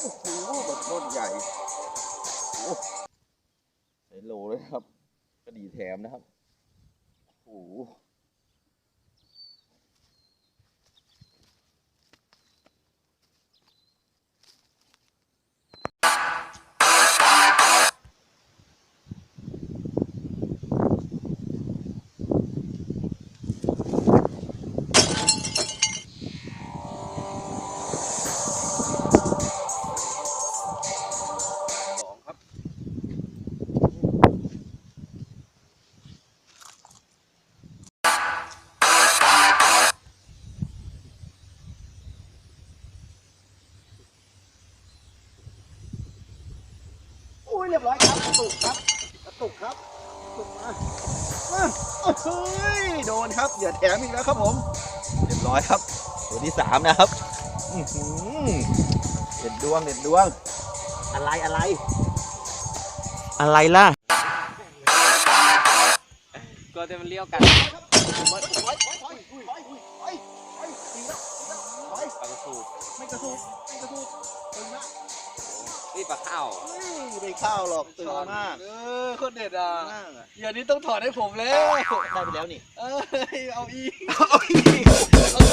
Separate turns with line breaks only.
โอ้โหแบบต้นใหญ่ใส่โลเลยครับ ก็ดีแถมนะครับ โอ้้ยเรียบร้อยครับตุกครับตุกครับตุกมามาเฮ้ยโดนครับเดี๋ยวแถมอีกแล้วครับผม เรียบร้อยครับ ตัวที่สามนะครับเด็ดดวงเด็ดดวง อะไรอะไร อะไรล่ะ
ก็จะมันเลี้ยวกันปลากระสูบ
ไม่กระสุนไม่กระสูบเต็มละ
นี่ปลาข้าว
เฮ้ยไม่เข้าหรอกตึงมาก
เออโคนเด็ดอะ
มากอะ
อย่างนี้ต้องถอดให้ผมแล้ว
ได้ไปแล้วนี่
เอ้ยเอาอีก
เอาอีก